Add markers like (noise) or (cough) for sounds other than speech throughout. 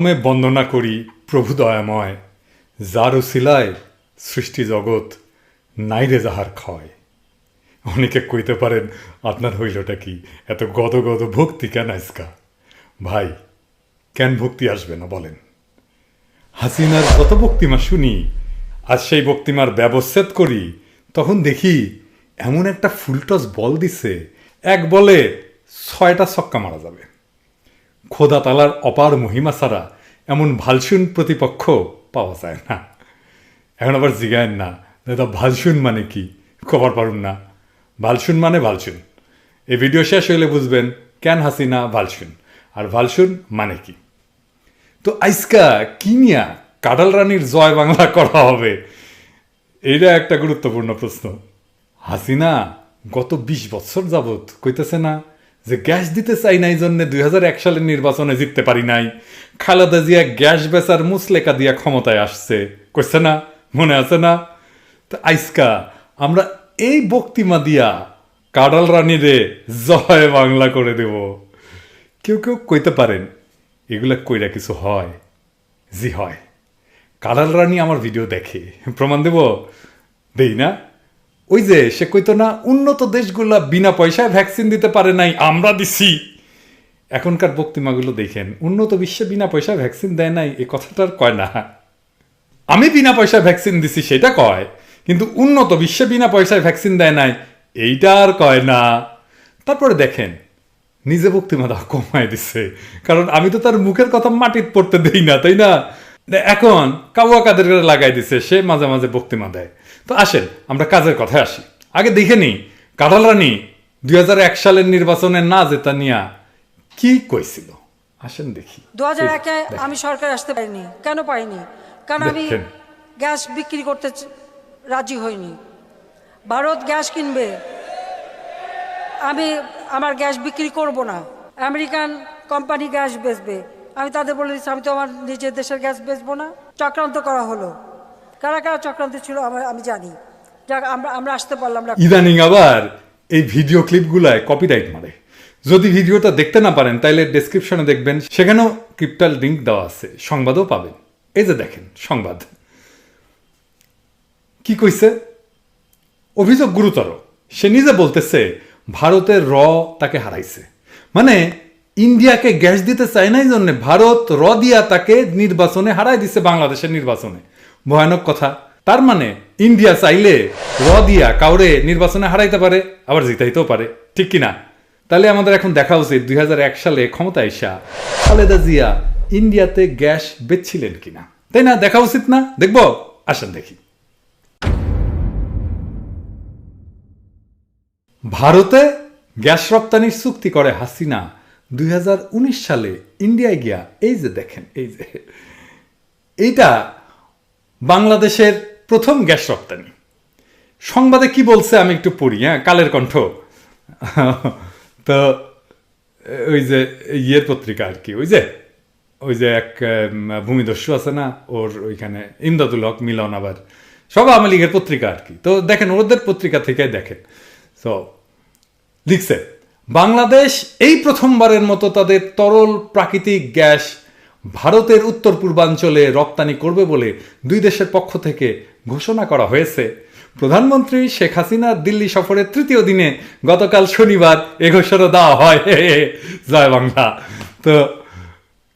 মে বন্দনা করি প্রভু দয়াময়, যার শিলায় সৃষ্টি জগৎ নাইরে যাহার ক্ষয়। অনেকে কইতে পারেন, আপনার হইলটা কি? এত গদ গদ ভক্তি কেন আজকা? ভাই, কেন ভক্তি আসবে না বলেন। হাসিনার কত ভক্তিমা শুনি, আর সেই ভক্তিমার ব্যবচ্ছেদ করি, তখন দেখি এমন একটা ফুলটস বল দিছে, এক বলে ছয়টা ছক্কা মারা যাবে। খোদা তালার অপার মহিমা ছাড়া এমন ভালসুন প্রতিপক্ষ পাওয়া যায় না। এখন আবার জিগায়েন না দাদা ভালসুন মানে কি? খবর পারুন না। ভালসুন মানে ভালসুন। এই ভিডিও শেষ হইলে বুঝবেন কেন হাসিনা ভালসুন, আর ভালসুন মানে কি? তো আইসকা কিনিয়া কাডাল রানীর জয় বাংলা করা হবে? এইটা একটা গুরুত্বপূর্ণ প্রশ্ন। হাসিনা গত বিশ বছর যাবৎ কইতেছে না যে গ্যাস দিতে চাই নাই জন্য দুই এক সালের নির্বাচনে জিততে পারি নাই। খালেদা জিয়া গ্যাস বেচার মুসলেকা দিয়া ক্ষমতায় আসছে। কইছে না? মনে আছে না? তো আইসকা, আমরা এই বক্তিমা দিয়া কাডাল রানীরে জয় বাংলা করে দেব। কেউ কেউ কইতে পারেন, এগুলা কইরা কিছু হয়? জি হয়। কালাল রানী আমার ভিডিও দেখে। প্রমাণ দেব? দেই না? ওই যে, সে কইতো না, উন্নত দেশগুলা বিনা পয়সায় ভ্যাকসিন দিতে পারে নাই, আমরা দিছি। এখনকার বক্তিমাগুলো দেখেন, উন্নত বিশ্বে বিনা পয়সায় ভ্যাকসিন দেয় নাই এই কথাটার কয় না। আমি বিনা পয়সায় ভ্যাকসিন দিছি, সেটা কয়, কিন্তু উন্নত বিশ্বে বিনা পয়সায় ভ্যাকসিন দেয় নাই, এইটা আর কয় না। তারপরে দেখেন, নিজে বক্তিমা দাও কমায় দিছে, কারণ আমি তো তার মুখের কথা মাটিত পড়তে দেই না, তাই না? এখন কাবুয়া কাদের লাগাই দিছে সে মাঝে মাঝে বক্তিমা দেয়। তো আসেন আমরা কাজের কথায় আসি। আগে দেখে নি কাঁঠাল রানী দুই হাজার এক সালের নির্বাচনে না জেতা নিয়া কি কইছিল? আসেন দেখি। দু হাজার একে আমি সরকার আসতে পারিনি। কেন পাইনি কারণ আমি গ্যাস বিক্রি করতে রাজি হইনি। ভারত গ্যাস কিনবে। আমি আমার গ্যাস বিক্রি করব না। আমেরিকান কোম্পানি গ্যাস বেচবে। আমি তাদের বলে দিচ্ছি, আমি তো আমার নিজের দেশের গ্যাস বেচবো না। চক্রান্ত করা হলো। কারা কারা চক্রান্ত ছিল আমার, আমি জানি। যাক, আমরা আমরা আসতে পারলাম না। ইদানিং আবার এই ভিডিও ক্লিপগুলায় কপিরাইট মারে। যদি ভিডিওটা দেখতে না পারেন তাহলে ডেসক্রিপশনে দেখবেন, সেখানেও ক্রিপ্টাল লিঙ্ক দেওয়া আছে। সংবাদও পাবেন। এই যে দেখেন, সংবাদ। কি কইছে? অভিযোগ গুরুতর। সে নিজে বলতেছে, ভারতের র তাকে হারাইছে। মানে ইন্ডিয়াকে গ্যাস দিতে চায় না এই জন্য ভারত র দিয়া তাকে নির্বাচনে হারাই দিছে বাংলাদেশের নির্বাচনে। ভয়ানক কথা। তার মানে ইন্ডিয়া চাইলে র দিয়া কাউরে নির্বাচনে হারাইতে পারে, আবার জিতাইতেও পারে। ঠিক কিনা? তাহলে আমাদের এখন দেখা উচিত দুই সালে ক্ষমতা এসা খালেদা জিয়া ইন্ডিয়াতে গ্যাস বেচছিলেন কিনা। তাই না? দেখা উচিত না? দেখব? আসেন দেখি। ভারতে গ্যাস রপ্তানির চুক্তি করে হাসিনা। দুই হাজার উনিশ সালে ইন্ডিয়ায় গিয়া, এই যে দেখেন, এই যে, এইটা বাংলাদেশের প্রথম গ্যাস রপ্তানি। সংবাদে কি বলছে আমি একটু পড়ি হ্যাঁ কালের কণ্ঠ। তো, ওই যে ইয়ের পত্রিকা আর কি, ওই যে ওই যে এক ভূমিদস্যু আছে না, ওর ওইখানে, ইমদাদুল হক, মিলন আবার, সব আওয়ামী লীগের পত্রিকা আর কি। তো দেখেন, ওদের পত্রিকা থেকে দেখেন। তো, লিখছে বাংলাদেশ এই প্রথমবারের মতো তাদের তরল প্রাকৃতিক গ্যাস ভারতের উত্তর পূর্বাঞ্চলে রপ্তানি করবে বলে দুই দেশের পক্ষ থেকে ঘোষণা করা হয়েছে। প্রধানমন্ত্রী শেখ হাসিনার দিল্লি সফরের তৃতীয় দিনে গতকাল শনিবার এ ঘোষণা দেওয়া হয়। (laughs) জয় বাংলা। তো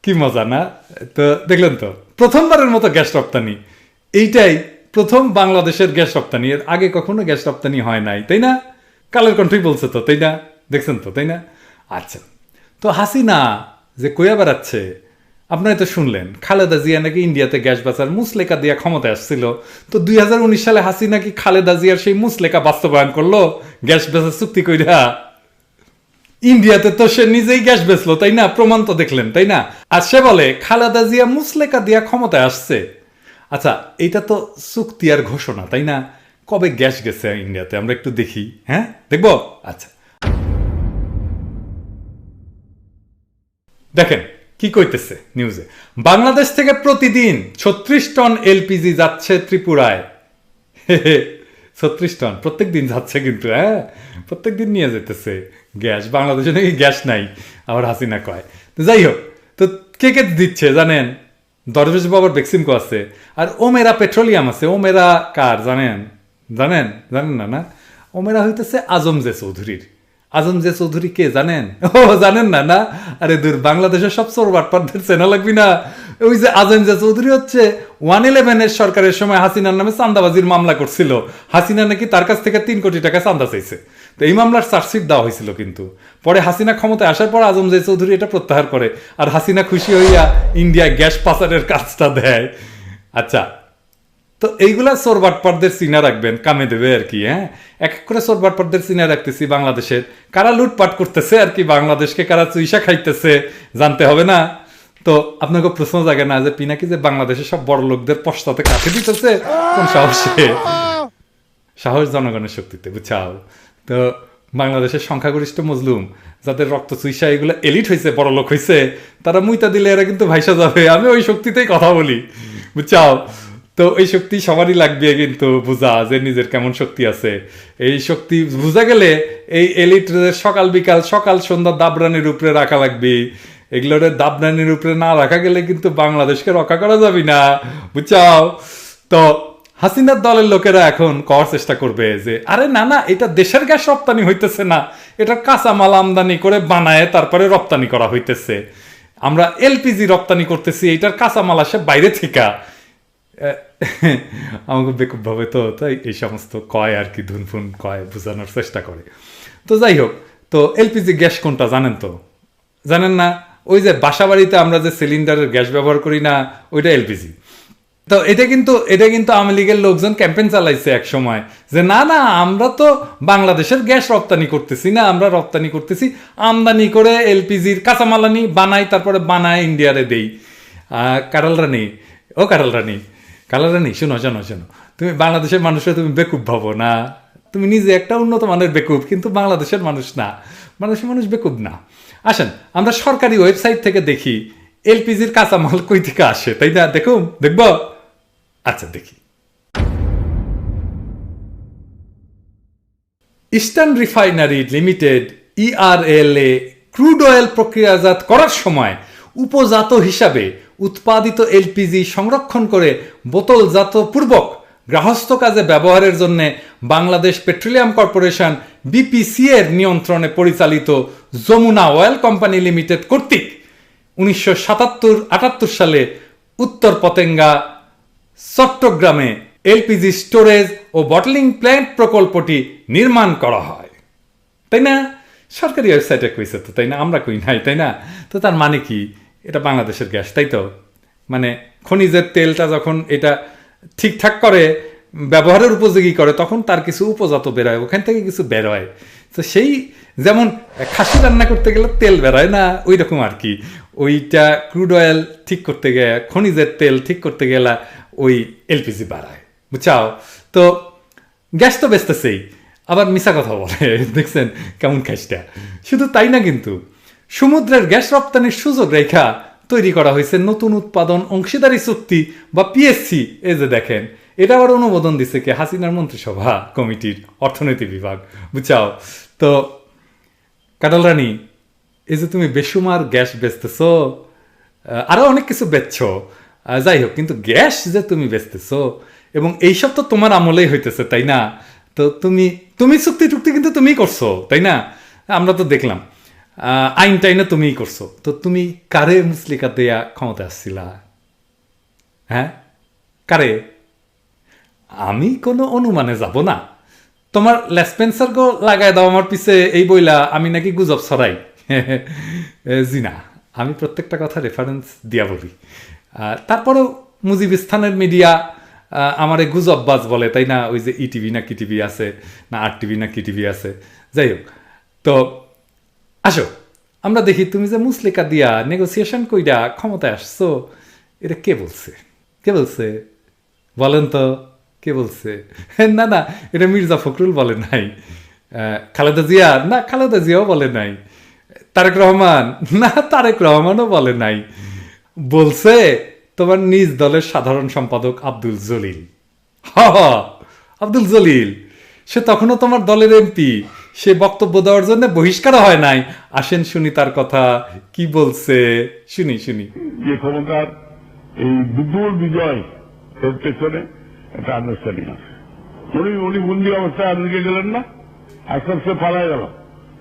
কি মজা না? তো দেখলেন তো, প্রথমবারের মতো গ্যাস রপ্তানি। এইটাই প্রথম বাংলাদেশের গ্যাস রপ্তানি। এর আগে কখনো গ্যাস রপ্তানি হয় নাই, তাই না? কালের কণ্ঠই বলছে তো, তাই না? দেখছেন তো, তাই না? আচ্ছা তো হাসিনা যে কইয়া বেড়াচ্ছে আপনারা তো শুনলেন, খালেদা জিয়া নাকি ইন্ডিয়াতে গ্যাস বাঁচার মুসলেকা দিয়া ক্ষমতায় আসছিল। তো দুই হাজার উনিশ সালে হাসিনা কি খালেদা জিয়ার সেই মুসলেকা বাস্তবায়ন করল? গ্যাস বেচার চুক্তি কইরা? ইন্ডিয়াতে তো সে নিজেই গ্যাস বেচলো, তাই না? প্রমাণ তো দেখলেন, তাই না? আর সে বলে, খালেদা জিয়া মুসলেকা দিয়া ক্ষমতায় আসছে। আচ্ছা এটা তো চুক্তি আর ঘোষণা, তাই না? কবে গ্যাস গেছে ইন্ডিয়াতে? আমরা একটু দেখি হ্যাঁ? দেখব? আচ্ছা। দেখেন, কি কইতেছে নিউজে বাংলাদেশ থেকে প্রতিদিন ছত্রিশ টন এলপিজি যাচ্ছে ত্রিপুরায়। (laughs) ছত্রিশ টন, প্রত্যেক দিন যাচ্ছে কিন্তু হ্যাঁ? প্রত্যেক দিন নিয়ে যেতেছে গ্যাস। বাংলাদেশে নাকি গ্যাস নাই, আবার হাসিনা কয়। তো যাই হোক, তো কে কে দিচ্ছে জানেন? দরবেশ বাবার বেক্সিমকো আছে, আর ওমেরা পেট্রোলিয়াম আছে। ওমেরা কার জানেন? জানেন? জানেন না না? ওমেরা হইতেছে আজম জে চৌধুরীর। আজম জে চৌধুরী কে জানেন? (laughs) ও, জানেন না না? আরে দূর, বাংলাদেশের সব চোরবাটপারদের চেনা লাগবি না? ওই যে আজম জে চৌধুরী হচ্ছে, ওয়ান ইলেভেনের সরকারের সময় হাসিনার নামে চান্দাবাজির মামলা করছিল। হাসিনা নাকি তার কাছ থেকে তিন কোটি টাকা চান্দা চাইছে। তো এই মামলার চার্জশিট দেওয়া হয়েছিল কিন্তু। পরে হাসিনা ক্ষমতায় আসার পর আজম জে চৌধুরী এটা প্রত্যাহার করে। আর হাসিনা খুশি হইয়া ইন্ডিয়া গ্যাস পাচারের কাজটা দেয়। আচ্ছা তো এইগুলা চোরবাটপারদের চিনা রাখবেন, কামে দেবে আর কি হ্যাঁ? এক এক করে চোরবাটপারদের চিনা রাখতেছি বাংলাদেশের। কারা লুটপাট করতেছে আর কি, বাংলাদেশকে কারা চুইসা খাইতেছে, জানতে হবে না? তো আপনাকে প্রশ্ন জাগে না যে পিনাকি যে বাংলাদেশের সব বড় লোকদের পশ্চাতে কাছে দিতেছে? কোন সাহসে? সাহস জনগণের শক্তিতে বুঝাও তো বাংলাদেশের সংখ্যাগরিষ্ঠ মজলুম, যাদের রক্ত চুইসা এগুলো এলিট হয়েছে বড় লোক হয়েছে তারা মুইতা দিলে এরা কিন্তু ভাইসা যাবে। আমি ওই শক্তিতেই কথা বলি, বুঝছাও? তো এই শক্তি সবারই লাগবে কিন্তু বোঝা যে নিজের কেমন শক্তি আছে। এই শক্তি বোঝা গেলে এই এলিট সকাল বিকাল, সকাল, সন্ধ্যা দাবরানির উপরে রাখা লাগবে। এগুলোর দাবরানির উপরে না রাখা গেলে কিন্তু বাংলাদেশকে রক্ষা করা যাবে না, বুঝছাও? তো হাসিনার দলের লোকেরা এখন করার চেষ্টা করবে যে, আরে না না, এটা দেশের গ্যাস রপ্তানি হইতেছে না। এটা কাঁচামাল আমদানি করে বানায় তারপরে রপ্তানি করা হইতেছে। আমরা এলপিজি রপ্তানি করতেছি এটার কাঁচামাল আসে বাইরে থেকে। আমাকে বেকুব ভাবে তো এই সমস্ত কয় আর কি ধুনফুন কয় বোঝানোর চেষ্টা করে তো যাই হোক তো এলপিজি গ্যাস কোনটা জানেন তো জানেন না ওই যে বাসা বাড়িতে আমরা যে সিলিন্ডারের গ্যাস ব্যবহার করি না ওইটা এলপিজি তো এটা কিন্তু এটা কিন্তু আওয়ামী লীগের লোকজন ক্যাম্পেন চালাইছে এক সময় যে না না আমরা তো বাংলাদেশের গ্যাস রপ্তানি করতেছি না আমরা রপ্তানি করতেছি আমদানি করে এলপিজির কাঁচামাল আনি বানাই তারপরে বানায় ইন্ডিয়ারে দেই কারাল রানী ও কারাল রানী কারাল রানী শোনো শোনো শোনো। তুমি বাংলাদেশের মানুষের তুমি বেকুব ভাবো না। তুমি নিজে একটা উন্নত মানের বেকুব, কিন্তু বাংলাদেশের মানুষ না। বাংলাদেশের মানুষ বেকুব না। আসেন, আমরা সরকারি ওয়েবসাইট থেকে দেখি এলপিজির কাঁচামাল কই থেকে আসে, তাই না? দেখুন দেখব? আচ্ছা দেখি। ইস্টার্ন রিফাইনারি লিমিটেড ইআরএলএ ক্রুড অয়েল প্রক্রিয়াজাত করার সময় উপজাত হিসাবে উৎপাদিত এলপিজি সংরক্ষণ করে বোতলজাত পূর্বক গ্রাহস্থ কাজে ব্যবহারের জন্য বাংলাদেশ পেট্রোলিয়াম কর্পোরেশন বিপিসি এর নিয়ন্ত্রণে পরিচালিত যমুনা অয়েল কোম্পানি লিমিটেড কর্তৃক উনিশশো সাতাত্তর আটাত্তর সালে উত্তর পতেঙ্গা, চট্টগ্রামে এলপিজি স্টোরেজ ও বটলিং প্ল্যান্ট প্রকল্পটি নির্মাণ করা হয়। তাই না? সরকারি ওয়েবসাইটে কইছে তো, তাই না? আমরা কই নাই, তাই না? তো তার মানে কি? এটা বাংলাদেশের গ্যাস, তাই তো? মানে খনিজের তেলটা যখন এটা ঠিকঠাক করে, ব্যবহারের উপযোগী করে, তখন তার কিছু উপজাত বেরোয়, ওখান থেকে কিছু বেরোয়। তো সেই যেমন খাসি রান্না করতে গেলে তেল বেরোয় না, ওই রকম আর কি। ওইটা ক্রুড অয়েল ঠিক করতে গেলে খনিজের তেল ঠিক করতে গেলে ওই এলপিজি বাড়ায়, বুঝছাও? তো গ্যাস তো বেচতেছেই। আবার মিশা কথা বলে, (laughs) দেখছেন কেমন খাইসটা শুধু তাই না কিন্তু? সমুদ্রের গ্যাস রপ্তানির সুযোগ রেখা তৈরি করা হয়েছে নতুন উৎপাদন অংশীদারি চুক্তি বা পিএসসি এই যে দেখেন এটা আবার অনুমোদন দিচ্ছে কি? হাসিনার মন্ত্রিসভা কমিটির অর্থনীতি বিভাগ। বুঝাও? তো কাটাল রানী এই যে তুমি বেসুমার গ্যাস বেচতেছো আহ, আরও অনেক কিছু বেচছো। যাই হোক কিন্তু গ্যাস যে তুমি বেচতেছ এবং এইসব তো তোমার আমলেই হইতেছে তাই না? তো তুমি তুমি চুক্তি টুক্তি কিন্তু তুমি করছ তাই না? আমরা তো দেখলাম। আইন টাইনে তুমিই করছ? তো তুমি কারে মুসলিকা দেয়া ক্ষমতা আসছিলা? হ্যাঁ? কারে? আমি কোনো অনুমানে যাব না। তোমার লেসপেন্সার গো লাগাই দাও আমার পিছে এই বইলা, আমি নাকি গুজব ছড়াই। জি না, আমি প্রত্যেকটা কথা রেফারেন্স দিয়া বলি। তারপরেও মুজিবিস্তানের মিডিয়া আমারে গুজববাজ বলে, তাই না? ওই যে ইটিভি না কি টিভি আছে, না আর টিভি না কি টিভি আছে। যাই হোক, তো আসো, আমরা দেখি তুমি যে মুসলিকা দিয়া নেগোসিয়েশন কইরা ক্ষমতায় আসছো এটা কে বলছে? কে বলছে? বলেন তো, কে বলছে? (laughs) না না, এটা মির্জা ফখরুল বলে নাই। খালেদা জিয়া, না, খালেদা জিয়াও বলে নাই। তারেক রহমান, (laughs) না, তারেক রহমানও বলে নাই। বলছে তোমার নিজ দলের সাধারণ সম্পাদক আব্দুল জলিল। হ, আব্দুল জলিল, সে তখনও তোমার দলের এমপি। সে বক্তব্য দেওয়ার জন্য বহিষ্কার হয় নাই। আসেন শুনি তার কথা। কি বলছে? শুনি শুনি। যে ক্ষমতার এই বিজয় এর পেছনে একটা আছে। উনি উনি বন্দি অবস্থায় গেলেন না আস্তে আস্তে পালাই গেল।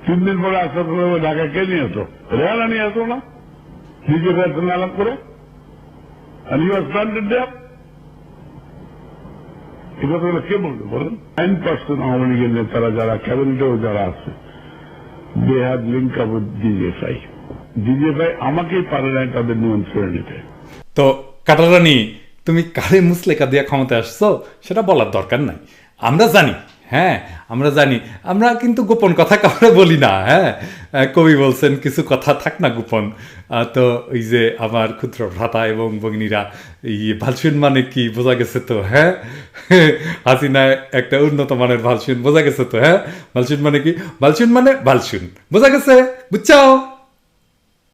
তিন দিন পরে আস্তে আস্তে কে নিয়ে আসো রেহানা নিয়ে আসো না। নিজে ফেরত আলাপ করে। আর ইউ এই কথাগুলো কে বলবে, বলেন? নাইন পার্সেন্ট আওয়ামী লীগের নেতারা যারা ক্যাবিনেটেও যারা আছে they have link up DGFI DGFI আমাকেই পারে নাই তাদের নিয়ন্ত্রণে নিতে। তো কাটারানি, তুমি কারে মুসলেকা দিয়ে ক্ষমতায় আসছো, সেটা বলার দরকার নাই। আমরা জানি হ্যাঁ আমরা জানি। আমরা কিন্তু গোপন কথা কাউরে বলি না হ্যাঁ। কবি বলছেন, কিছু কথা থাক না গোপন। তো ওই যে আমার ক্ষুদ্র ভ্রাতা এবং ভগিনীরা, এই ভালসুন মানে কি বোঝা গেছে তো হ্যাঁ? হাসিনা একটা উন্নত মানের ভালসুন, বোঝা গেছে তো হ্যাঁ? ভালসুন মানে কি? ভালসুন মানে ভালসুন, বোঝা গেছে? বুঝছাও?